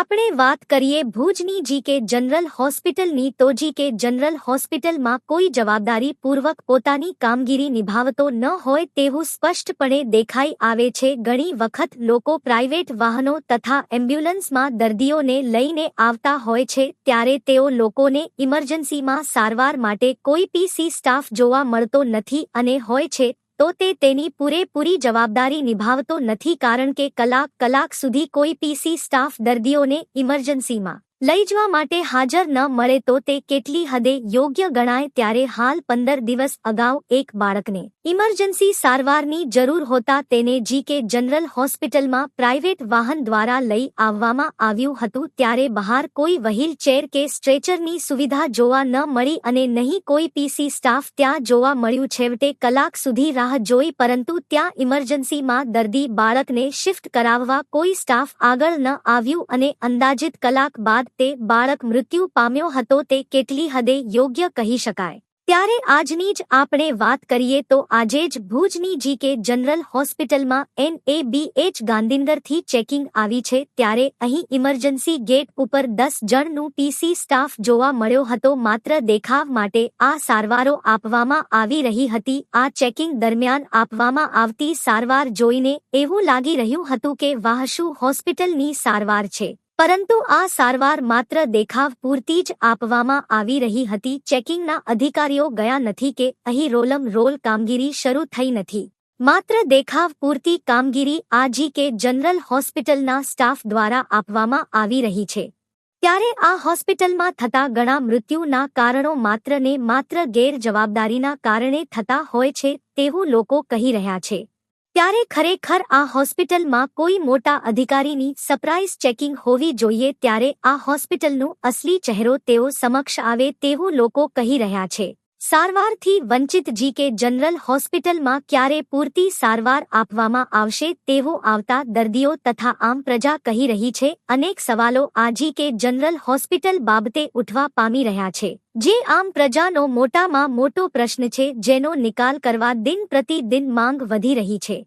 આપણે વાત કરીએ ભુજની જી કે જનરલ હોસ્પિટલની, તો જી કે જનરલ હોસ્પિટલમાં કોઈ જવાબદારી પૂર્વક પોતાની કામગીરી નિભાવતો ન હોય તેવું સ્પષ્ટપણે દેખાઈ આવે છે. ઘણી વખત લોકો પ્રાઇવેટ વાહનો તથા એમ્બ્યુલન્સમાં દર્દીઓને લઈને આવતા હોય છે, ત્યારે તેઓ લોકોને ઇમરજન્સીમાં સારવાર માટે કોઈ પીસી સ્ટાફ જોવા મળતો નથી અને હોય છે તો તે તેની પૂરેપૂરી જવાબદારી નિભાવતો નથી કારણ કે કલાક કલાક સુધી કોઈ પીસી સ્ટાફ દર્દીઓને ઇમરજન્સીમાં લઈ જવા માટે હાજર ન મળે તો તે કેટલી હદે યોગ્ય ગણાય ત્યારે હાલ પંદર દિવસ અગાઉ એક બાળકને ઇમરજન્સી સારવારની જરૂર હોતા તેને જીકે જનરલ હોસ્પિટલમાં પ્રાઇવેટ વાહન દ્વારા લઈ આવવામાં આવ્યું હતું ત્યારે બહાર કોઈ વ્હીલ ચેર કે સ્ટ્રેચરની સુવિધા જોવા ન મળી અને નહીં કોઈ પીસી સ્ટાફ ત્યાં જોવા મળ્યું. છેવટે કલાક સુધી રાહ જોઈ પરંતુ ત્યાં ઇમરજન્સીમાં દર્દી બાળકને શિફ્ટ કરાવવા કોઈ સ્ટાફ આગળ ન આવ્યું અને અંદાજિત કલાક બાદ તે બાળક મૃત્યુ પામ્યો હતો તે કેટલી હદે યોગ્ય કહી શકાય. ત્યારે આજની જ આપણે વાત કરીએ તો આજે જ ભુજની જીકે જનરલ હોસ્પિટલમાં એનએબીએચ ગાંધીનગરથી ચેકિંગ આવી છે ત્યારે અહીં ઇમરજન્સી ગેટ ઉપર દસ જણનું પીસી સ્ટાફ જોવા મળ્યો હતો માત્ર દેખાવ માટે આ સારવારો આપવામાં આવી રહી હતી, આ ચેકિંગ દરમિયાન આપવામાં આવતી સારવાર જોઈને એવું લાગી રહ્યું હતું કે વાહશુ હોસ્પિટલની સારવાર છે. પરંતુ આ સારવાર માત્ર દેખાવ પૂરતી જ આપવામાં આવી રહી હતી. ચેકિંગના અધિકારીઓ ગયા નથી કે અહીં રોલમ રોલ કામગીરી શરૂ થઈ નથી. માત્ર દેખાવ પૂરતી કામગીરી આજી કે જનરલ હોસ્પિટલના સ્ટાફ દ્વારા આપવામાં આવી રહી છે. ત્યારે આ હોસ્પિટલમાં થતા ઘણા મૃત્યુના કારણો માત્ર ને માત્ર ગેરજવાબદારીના કારણે થતા હોય છે તેવું લોકો કહી રહ્યા છે. ત્યારે ખરેખર આ હોસ્પિટલમાં કોઈ મોટા અધિકારીની સરપ્રાઇઝ ચેકિંગ હોવી જોઈએ ત્યારે આ હોસ્પિટલનું અસલી ચહેરો તેઓ સમક્ષ આવે તેવું લોકો કહી રહ્યા છે. સારવારથી વંચિત જી કે જનરલ હોસ્પિટલમાં ક્યારે પૂરતી સારવાર આપવામાં આવશે તેવો આવતા દર્દીઓ તથા આમ પ્રજા કહી રહી છે, અનેક સવાલો આ જી કે જનરલ હોસ્પિટલ બાબતે ઉઠવા પામી રહ્યા છે. જે આમ પ્રજાનો મોટામાં મોટો પ્રશ્ન છે, જેનો નિકાલ કરવા દિન પ્રતિદિન માંગ વધી રહી છે.